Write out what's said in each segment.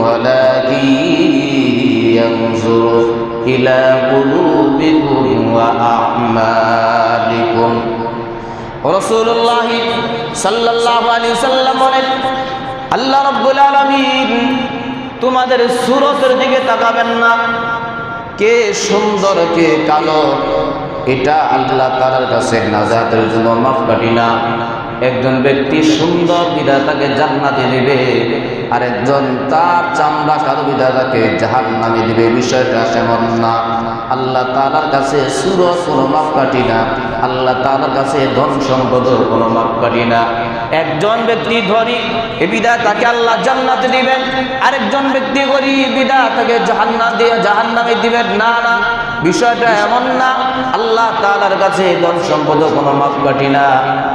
ولكن ينظر إلى قلوبكم وأعمالكم রসুল্লাহ সাল্লাহ আলী সাল্লাম বলেন আল্লাহ রব্বুল আলমিন তোমাদের সুরতের দিকে তাকাবেন না কে সুন্দর কে কালো এটা আল্লাহ তালার কাছে নাজাতের জন্য মাপকাঠি না একজন ব্যক্তি সুন্দর বিধাতাকে জান্নাতে দিবে আর একজন তার চামড়া কালো বিধাতাকে জাহান নামে দিবে, বিষয়টা এমন না। আল্লাহ তালার কাছে সুর কোনো মাপকাঠি না, আল্লাহ তালার কাছে ধন সম্পদ কোনো মাপকাঠি না। একজন ব্যক্তি ধরি এ বিদা তাকে আল্লাহ জান্নাতে দিবেন, আরেকজন ব্যক্তি করি বিদা তাকে জাহান্না দিয়ে জাহান্নামে দিবেন। না না। বিষয়টা এমন না, আল্লাহ তালার কাছে ধন সম্পদ কোনো মাপকাঠি না,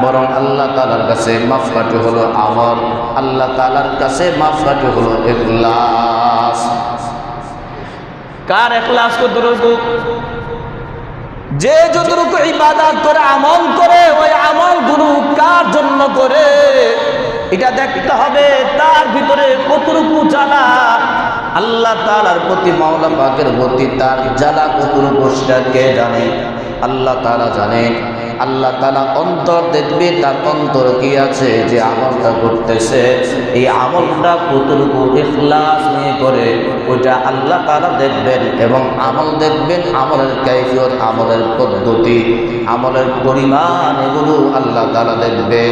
বরং আল্লাহ তালার কাছে মাপকাঠি হলো আমল। আল্লাহ তালার কাছে মাপকাঠি হলো এখলাস কার এখলাস কতটুকু? যে যতটুকু ইবাদত করে, আমল করে, ওই গুরু কার জন্য করে? এটা দেখতে হবে তার ভিতরে কতটুকু জ্বালা আল্লাহ তালার প্রতি মাওলা পাকের প্রতি তার জ্বালা কতটুকু সেটা কে জানে? আল্লাহ তালা জানে। আল্লাহ তালা অন্তর দেখবে তার অন্তর কি আছে যে আমলটা করতেছে। এই আমলটা কতটুকু ইখলাস নিয়ে করে, ওইটা আল্লাহ তালা দেখবেন এবং আমল দেখবেন আমলের কাইফিয়ত, আমলের পদ্ধতি, আমলের পরিমাণ এগুলো আল্লাহ তালা দেখবে।